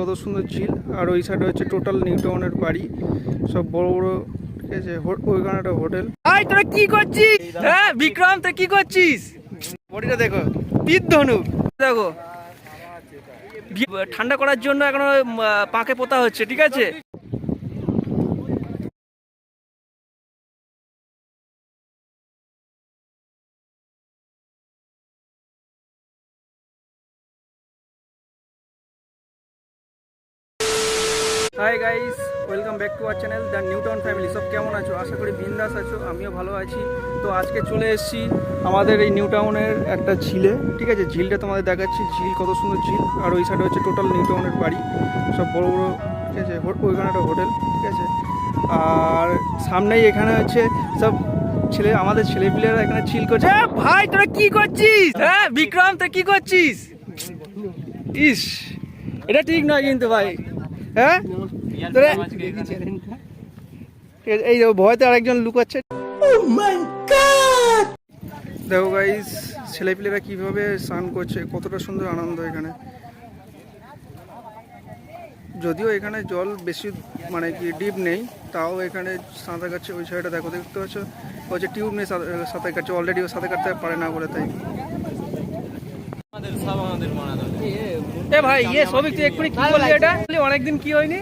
কত সুন্দর ঝিল। আর ওই সাইডে হচ্ছে টোটাল নিউ টাউনের বাড়ি। সব বড় বড় ঠিক আছে ওইখানে একটা হোটেল। ভাই তোরা কি করছিস? হ্যাঁ বিক্রম তুই কি করছিস? বডিটা দেখো তীর ধনু দেখো ঠান্ডা করার জন্য এখন পাকে পোতা হচ্ছে ঠিক আছে? Hi guys welcome back to our channel the new town family সব কেমন আছো? আশা করি বিন্দাস আছো, আমিও ভালো আছি। তো আজকে চলে এসেছি আমাদের এই নিউ টাউনের একটা ঝিলে, ঠিক আছে? ঝিলটা তোমাদের দেখাচ্ছি, ঝিল কত সুন্দর ঝিল। আর ওই সাইডে হচ্ছে টোটাল নিউ টাউনের বাড়ি। সব বড় বড়, ঠিক আছে? ওইখানে একটা হোটেল, ঠিক আছে? আর সামনেই এখানে হচ্ছে সব ছেলে, আমাদের ছেলেপিলেরা এখানে চিল করছে। ভাই, তোরা কি করছিস? হ্যাঁ বিক্রম, তুই কি করছিস? ইস, এটা ঠিক নয় কিন্তু ভাই। হ্যাঁ? এই ভয়তে আরেকজন লুকাচ্ছে। দেখো গাইস ছেলেপিলেরা কীভাবে স্নান করছে, কতটা সুন্দর আনন্দ এখানে। যদিও এখানে জল বেশি মানে কি ডিপ নেই, তাও এখানে সাঁতার কাটছে ওই সাইডে দেখো, দেখতে পাচ্ছ? ওই যে টিউব নেই সাঁতার কাটছে অলরেডি ও সাঁতার কাটতে পারে না বলে তাই। এ ভাই ইয়ে সবিক তুই এক্ষুনি কি বললি এটা? অনেকদিন কি হয়নি?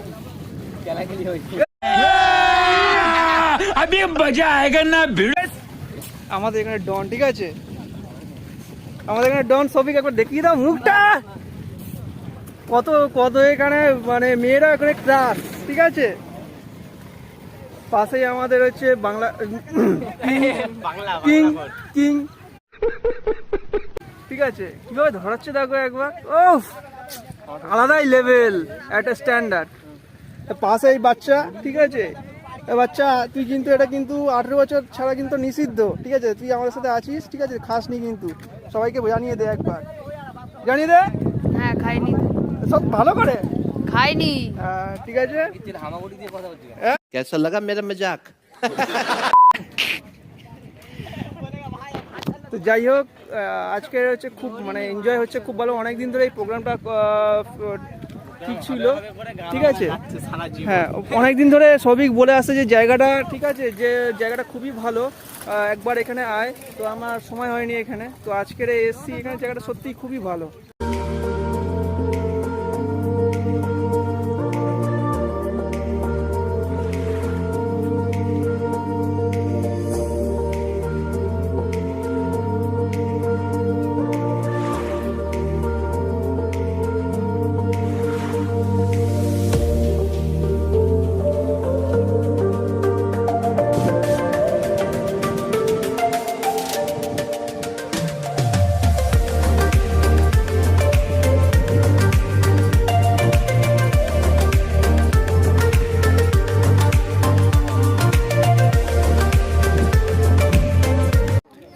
আমাদের এখানে ডন ঠিক আছে? আমাদের এখানে ডন সবিক একবার দেখিয়ে দাও মুখটা। কত কত এখানে মানে মেয়েরা এখানে ক্রাস ঠিক আছে? পাশেই আমাদের হচ্ছে বাংলা কিং কিং। ঠিক আছে কিভাবে ধরাচ্ছে দেখো একবার ও আলাদাই লেভেল একটা স্ট্যান্ডার্ড পাশে এই বাচ্চা ঠিক আছে এ বাচ্চা তুই কিন্তু এটা কিন্তু আঠেরো বছর ছাড়া কিন্তু নিষিদ্ধ ঠিক আছে তুই আমাদের সাথে আছিস ঠিক আছে খাসনি কিন্তু সবাইকে জানিয়ে দে একবার জানিয়ে দে হ্যাঁ খাইনি তো। সব ভালো করে খাইনি হ্যাঁ, ঠিক আছে कैसा लगा मेरा मजाक তো যাই হোক আজকে হচ্ছে খুব মানে এনজয় হচ্ছে খুব ভালো। অনেক দিন ধরে এই প্রোগ্রামটা ঠিক ছিল। ঠিক আছে? হ্যাঁ অনেক দিন ধরে সবিক বলে আসছে যে জায়গাটা, ঠিক আছে, যে জায়গাটা খুবই ভালো একবার এখানে আয়। তো আমার সময় হয়নি এখানে। তো আজকের এসছি, এখানে জায়গাটা সত্যিই খুবই ভালো।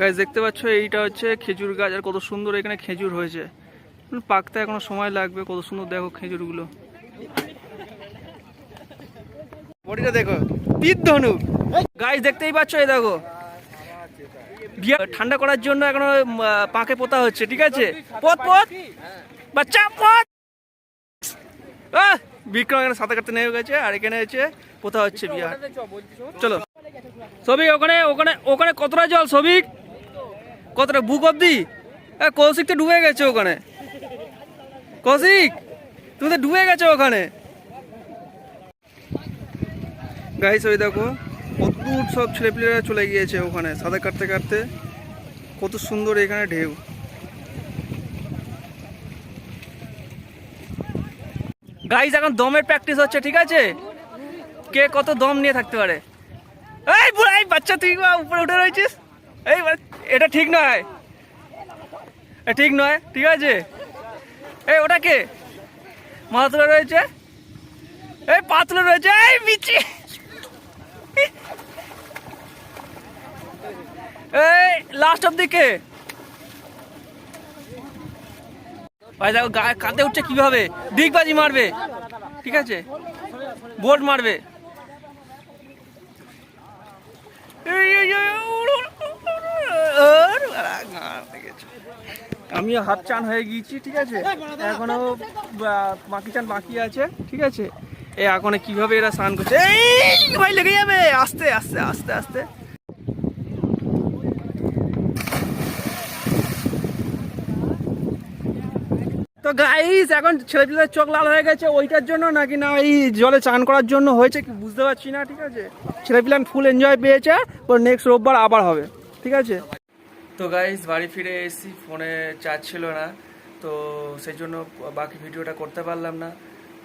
গাছ দেখতে পাচ্ছ এইটা হচ্ছে খেজুর গাছ আর কত সুন্দর এখানে খেজুর হয়েছে। পাকতে এখনও সময় লাগবে কত সুন্দর দেখো খেজুরগুলো। বডিটা দেখো তীর ধনু। গাছ দেখতেই পাচ্ছ এই দেখো। ঠান্ডা করার জন্য এখনও পাকে পোতা হচ্ছে ঠিক আছে? পথ পথ বাচ্চা পথ বিক্রম এখানে সাঁতার কাটতে নেমে গেছে আর এখানে হচ্ছে পোতা হচ্ছে বিহার চলো। সবিক ওখানে ওখানে ওখানে কতটা জল সবিক? কতটা বুক অব্দি কৌশিক তো ডুবে গেছে ওখানে। কৌশিক, তুমি তো ডুবে গেছো ওখানে। গাইস ওই দেখো দূর সব ছেলেপিলেরা চলে গিয়েছে ওখানে, সাঁতার কাটতে কাটতে। কত সুন্দর এখানে ঢেউ। গাইজ এখন দমের প্র্যাকটিস হচ্ছে, ঠিক আছে? কে কত দম নিয়ে থাকতে পারে? এই বুড়া এই বাচ্চা, তুই উপরে উঠে রয়েছিস? এই এটা ঠিক নয়। ঠিক নয় ঠিক আছে? এই ওটা কে? মাথা রয়েছে? এই পা তুলে রয়েছে এই বিচি। এই লাস্ট অব দিকে ভাই দেখো গায়ে কাঁদে উঠছে কীভাবে? দিগবাজি মারবে। ঠিক আছে? বোর্ড মারবে। এই, আমিও হাত চান হয়ে গিয়েছি, ঠিক আছে? এখনও বাকি চান বাকি আছে, ঠিক আছে? এ, এখন কীভাবে এরা স্নান করছে? এই, ভাই, লেগে যাবে। আস্তে আস্তে আস্তে আস্তে। তো গাইস এখন ছেলেপিলের চোখ লাল হয়ে গেছে ওইটার জন্য নাকি না এই জলে চান করার জন্য হয়েছে কি বুঝতে পারছি না, ঠিক আছে? ছেলেপিলান ফুল এনজয় পেয়েছে নেক্সট রোববার আবার হবে, ঠিক আছে? তো গাইস বাড়ি ফিরে এসেছি, ফোনে চার্জ ছিল না, তো সেই জন্য বাকি ভিডিওটা করতে পারলাম না।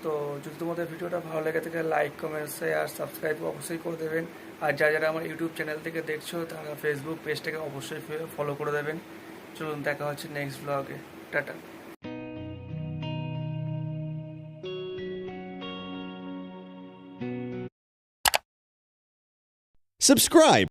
তো যদি তোমাদের ভিডিওটা ভালো লেগে থাকে লাইক কমেন্ট শেয়ার সাবস্ক্রাইব অবশ্যই করে দেবেন। আর যারা যারা আমার ইউটিউব চ্যানেল থেকে দেখছ, তারা ফেসবুক পেজটাকে অবশ্যই ফলো করে দেবেন। চলুন, দেখা হচ্ছে নেক্সট ব্লগে টাটা। Subscribe.